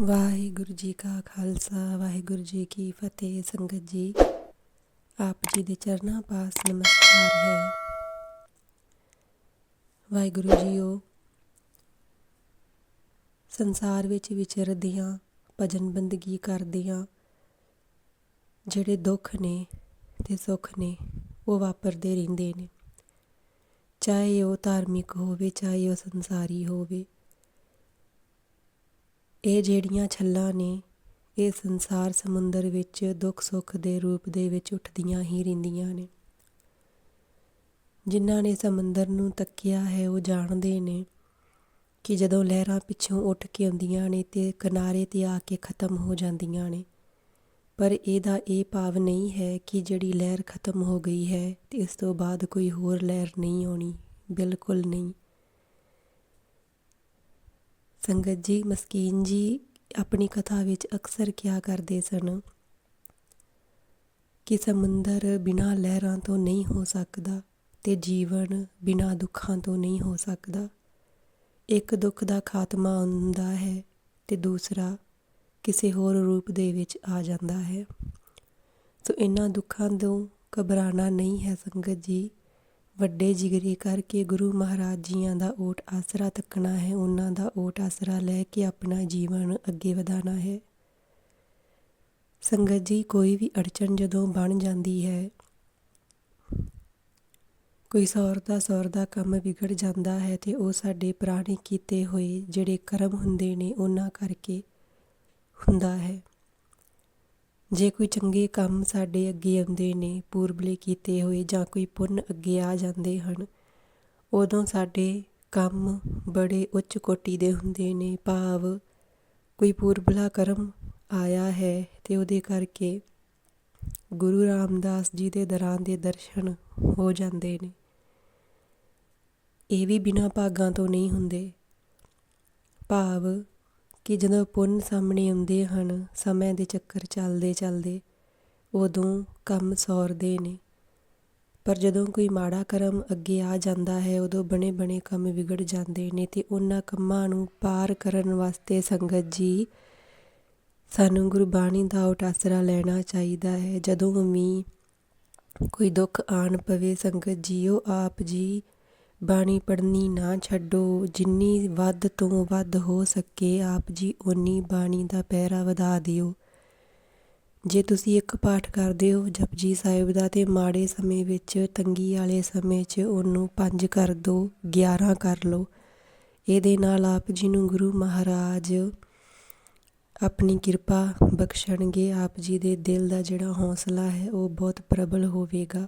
ਵਾਹਿਗੁਰੂ ਜੀ ਕਾ ਖਾਲਸਾ, ਵਾਹਿਗੁਰੂ ਜੀ ਕੀ ਫਤਿਹ। ਸੰਗਤ ਜੀ, ਆਪ ਜੀ ਦੇ ਚਰਨਾਂ ਪਾਸ ਨਮਸਕਾਰ ਹੈ। ਵਾਹਿਗੁਰੂ ਜੀਓ, ਸੰਸਾਰ ਵਿੱਚ ਵਿਚਰਦਿਆਂ ਭਜਨ ਬੰਦਗੀ ਕਰਦਿਆਂ ਜਿਹੜੇ ਦੁੱਖ ਨੇ ਤੇ ਸੁੱਖ ਨੇ, ਉਹ ਵਾਪਰਦੇ ਰਹਿੰਦੇ ਨੇ। ਚਾਹੇ ਉਹ ਧਾਰਮਿਕ ਹੋਵੇ, ਚਾਹੇ ਉਹ ਸੰਸਾਰੀ ਹੋਵੇ ਇਹ ਜਿਹੜੀਆਂ ਛੱਲਾਂ ਨੇ, ਇਹ ਸੰਸਾਰ ਸਮੁੰਦਰ ਵਿੱਚ ਦੁੱਖ ਸੁੱਖ ਦੇ ਰੂਪ ਦੇ ਵਿੱਚ ਉੱਠਦੀਆਂ ਹੀ ਰਹਿੰਦੀਆਂ ਨੇ। ਜਿਨ੍ਹਾਂ ਨੇ ਸਮੁੰਦਰ ਨੂੰ ਤੱਕਿਆ ਹੈ, ਉਹ ਜਾਣਦੇ ਨੇ ਕਿ ਜਦੋਂ ਲਹਿਰਾਂ ਪਿੱਛੋਂ ਉੱਠ ਕੇ ਆਉਂਦੀਆਂ ਨੇ ਤੇ ਕਿਨਾਰੇ ਤੇ ਆ ਕੇ ਖਤਮ ਹੋ ਜਾਂਦੀਆਂ ਨੇ। ਪਰ ਇਹਦਾ ਇਹ ਭਾਵ ਨਹੀਂ ਹੈ ਕਿ ਜਿਹੜੀ ਲਹਿਰ ਖਤਮ ਹੋ ਗਈ ਹੈ ਤੇ ਇਸ ਤੋਂ ਬਾਅਦ ਕੋਈ ਹੋਰ ਲਹਿਰ ਨਹੀਂ ਆਉਣੀ, ਬਿਲਕੁਲ ਨਹੀਂ। ਸੰਗਤ ਜੀ, ਮਸਕੀਨ ਜੀ, ਆਪਣੀ ਕਥਾ ਵਿੱਚ ਅਕਸਰ ਕਿਹਾ ਕਰਦੇ ਸਨ? ਕਿ ਸਮੁੰਦਰ ਬਿਨਾਂ ਲਹਿਰਾਂ ਤੋਂ ਨਹੀਂ ਹੋ ਸਕਦਾ ਤੇ ਜੀਵਨ ਬਿਨਾਂ ਦੁੱਖਾਂ ਤੋਂ ਨਹੀਂ ਹੋ ਸਕਦਾ। ਇੱਕ ਦੁੱਖ ਦਾ ਖਾਤਮਾ ਹੁੰਦਾ ਹੈ ਤੇ ਦੂਸਰਾ ਕਿਸੇ ਹੋਰ ਰੂਪ ਦੇ ਵਿੱਚ ਆ ਜਾਂਦਾ ਹੈ। ਸੋ ਇਹਨਾਂ ਦੁੱਖਾਂ ਤੋਂ ਘਬਰਾਣਾ ਨਹੀਂ ਹੈ ਸੰਗਤ ਜੀ। ਵੱਡੇ ਜਿਗਰੇ ਕਰਕੇ ਗੁਰੂ ਮਹਾਰਾਜ ਜੀਆਂ ਦਾ ਓਟ ਆਸਰਾ ਤੱਕਣਾ ਹੈ, ਉਹਨਾਂ ਦਾ ਓਟ ਆਸਰਾ ਲੈ ਕੇ ਆਪਣਾ ਜੀਵਨ ਅੱਗੇ ਵਧਾਣਾ ਹੈ। ਸੰਗਤ ਜੀ, ਕੋਈ ਵੀ ਅੜਚਨ ਜਦੋਂ ਬਣ ਜਾਂਦੀ ਹੈ, ਕੋਈ ਸੌਰ ਦਾ ਸੌਰ ਦਾ ਕੰਮ ਵਿਗੜ ਜਾਂਦਾ ਹੈ ਤੇ ਉਹ ਸਾਡੇ ਪੁਰਾਣੇ ਕੀਤੇ ਹੋਏ ਜਿਹੜੇ ਕਰਮ ਹੁੰਦੇ ਨੇ, ਉਹਨਾਂ ਕਰਕੇ ਹੁੰਦਾ ਹੈ। ਜੇ ਕੋਈ ਚੰਗੇ ਕੰਮ ਸਾਡੇ ਅੱਗੇ ਆਉਂਦੇ ਨੇ, ਪੂਰਬਲੇ ਕੀਤੇ ਹੋਏ ਜਾਂ ਕੋਈ ਪੁੰਨ ਅੱਗੇ ਆ ਜਾਂਦੇ ਹਨ, ਉਦੋਂ ਸਾਡੇ ਕੰਮ ਬੜੇ ਉੱਚ ਕੋਟੀ ਦੇ ਹੁੰਦੇ ਨੇ। ਭਾਵ ਕੋਈ ਪੂਰਬਲਾ ਕਰਮ ਆਇਆ ਹੈ ਤੇ ਉਹਦੇ ਕਰਕੇ ਗੁਰੂ ਰਾਮਦਾਸ ਜੀ ਦੇ ਦਰਾਂ ਦੇ ਦਰਸ਼ਨ ਹੋ ਜਾਂਦੇ ਨੇ। ਇਹ ਵੀ ਬਿਨਾਂ ਭਾਗਾਂ ਤੋਂ ਨਹੀਂ ਹੁੰਦੇ। ਭਾਵ ਕਿ ਜਦੋਂ ਪੁੰਨ ਸਾਹਮਣੇ ਆਉਂਦੇ ਹਨ, ਸਮੇਂ ਦੇ ਚੱਕਰ ਚੱਲਦੇ ਚੱਲਦੇ ਉਦੋਂ ਕੰਮ ਸੌਰਦੇ ਨੇ। ਪਰ ਜਦੋਂ ਕੋਈ ਮਾੜਾ ਕਰਮ ਅੱਗੇ ਆ ਜਾਂਦਾ ਹੈ, ਉਦੋਂ ਬਣੇ ਬਣੇ ਕੰਮ ਵਿਗੜ ਜਾਂਦੇ ਨੇ ਤੇ ਉਹਨਾਂ ਕੰਮਾਂ ਨੂੰ ਪਾਰ ਕਰਨ ਵਾਸਤੇ ਸੰਗਤ ਜੀ ਸਾਨੂੰ ਗੁਰਬਾਣੀ ਦਾ ਉਟਾਸਰਾ ਲੈਣਾ ਚਾਹੀਦਾ ਹੈ। ਜਦੋਂ ਵੀ ਕੋਈ ਦੁੱਖ ਆਣ ਪਵੇ ਸੰਗਤ ਜੀਓ, ਆਪ ਜੀ ਬਾਣੀ ਪੜ੍ਹਨੀ ਨਾ ਛੱਡੋ, ਜਿੰਨੀ ਵੱਧ ਤੋਂ ਵੱਧ ਹੋ ਸਕੇ ਆਪ ਜੀ, ਓਨੀ ਬਾਣੀ ਦਾ ਪਹਿਰਾ ਵਧਾ ਦਿਓ। ਜੇ ਤੁਸੀਂ ਇੱਕ ਪਾਠ ਕਰਦੇ ਹੋ, ਜਪਜੀ ਸਾਹਿਬ ਦਾ, ਤੇ ਮਾੜੇ ਸਮੇਂ ਵਿੱਚ, ਤੰਗੀ ਵਾਲੇ ਸਮੇਂ 'ਚ ਉਹਨੂੰ ਪੰਜ ਕਰ ਦਿਓ 11 ਕਰ ਲਓ। ਇਹਦੇ ਨਾਲ ਆਪ ਜੀ ਨੂੰ ਗੁਰੂ ਮਹਾਰਾਜ ਆਪਣੀ ਕਿਰਪਾ ਬਖਸ਼ਣਗੇ, ਆਪ ਜੀ ਦੇ ਦਿਲ ਦਾ ਜਿਹੜਾ ਹੌਸਲਾ ਹੈ, ਉਹ ਬਹੁਤ ਪ੍ਰਬਲ ਹੋਵੇਗਾ।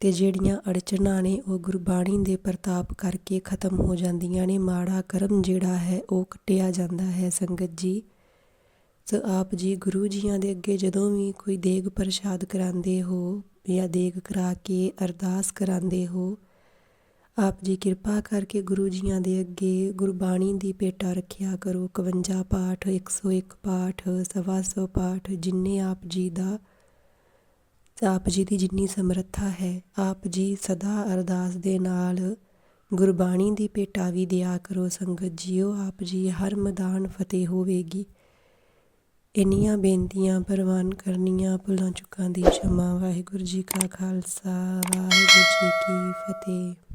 ਅਤੇ ਜਿਹੜੀਆਂ ਅੜਚਣਾਂ ਨੇ ਉਹ ਗੁਰਬਾਣੀ ਦੇ ਪ੍ਰਤਾਪ ਕਰਕੇ ਖਤਮ ਹੋ ਜਾਂਦੀਆਂ ਨੇ। ਮਾੜਾ ਕਰਮ ਜਿਹੜਾ ਹੈ ਉਹ ਕੱਟਿਆ ਜਾਂਦਾ ਹੈ ਸੰਗਤ ਜੀ। ਸੋ ਆਪ ਜੀ ਗੁਰੂ ਜੀਆਂ ਦੇ ਅੱਗੇ ਜਦੋਂ ਵੀ ਕੋਈ ਦੇਗ ਪ੍ਰਸ਼ਾਦ ਕਰਾਉਂਦੇ ਹੋ ਜਾਂ ਦੇਗ ਕਰਾ ਕੇ ਅਰਦਾਸ ਕਰਾਉਂਦੇ ਹੋ, ਆਪ ਜੀ ਕਿਰਪਾ ਕਰਕੇ ਗੁਰੂ ਜੀਆਂ ਦੇ ਅੱਗੇ ਗੁਰਬਾਣੀ ਦੀ ਪੇਟਾ ਰੱਖਿਆ ਕਰੋ। 51 ਪਾਠ 101 ਪਾਠ, ਸਵਾ ਸੌ ਪਾਠ, ਜਿੰਨੇ ਆਪ ਜੀ ਦਾ ਆਪ ਜੀ ਦੀ ਜਿੰਨੀ ਸਮਰੱਥਾ ਹੈ, ਆਪ ਜੀ ਸਦਾ ਅਰਦਾਸ ਦੇ ਨਾਲ ਗੁਰਬਾਣੀ ਦੀ ਪੇਟਾਵੀ ਦਿਆ ਕਰੋ ਸੰਗਤ ਜੀਓ, ਆਪ ਜੀ ਹਰ ਮਦਾਨ ਫਤਿਹ ਹੋਵੇਗੀ। ਇਨੀਆਂ ਬੇਨਤੀਆਂ, ਪ੍ਰਵਾਨ ਕਰਨੀਆਂ, ਭੁੱਲਾਂ ਚੁੱਕਾਂ ਦੀ ਸ਼ਮਾ ਵਾਹਿਗੁਰੂ ਜੀ ਕਾ ਖਾਲਸਾ, ਵਾਹਿਗੁਰੂ ਜੀ ਕੀ ਫਤਿਹ।